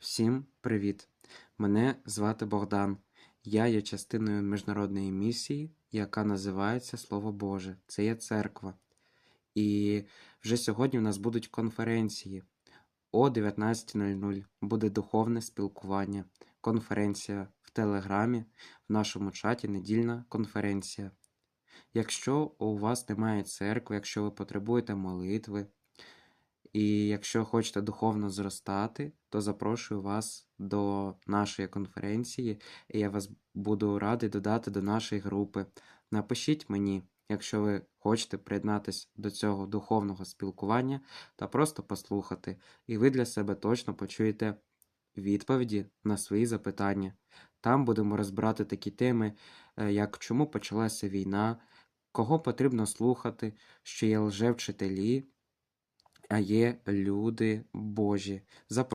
Всім привіт! Мене звати Богдан. Я є частиною міжнародної місії, яка називається Слово Боже. Це є церква. І вже сьогодні у нас будуть конференції. О 19.00 буде духовне спілкування, конференція в Телеграмі, в нашому чаті недільна конференція. Якщо у вас немає церкви, якщо ви потребуєте молитви, і якщо хочете духовно зростати, то запрошую вас до нашої конференції, і я вас буду радий додати до нашої групи. Напишіть мені, якщо ви хочете приєднатися до цього духовного спілкування та просто послухати, і ви для себе точно почуєте відповіді на свої запитання. Там будемо розбирати такі теми, е, як чому почалася війна, кого потрібно слухати, що є лжевчителі, а є люди Божі.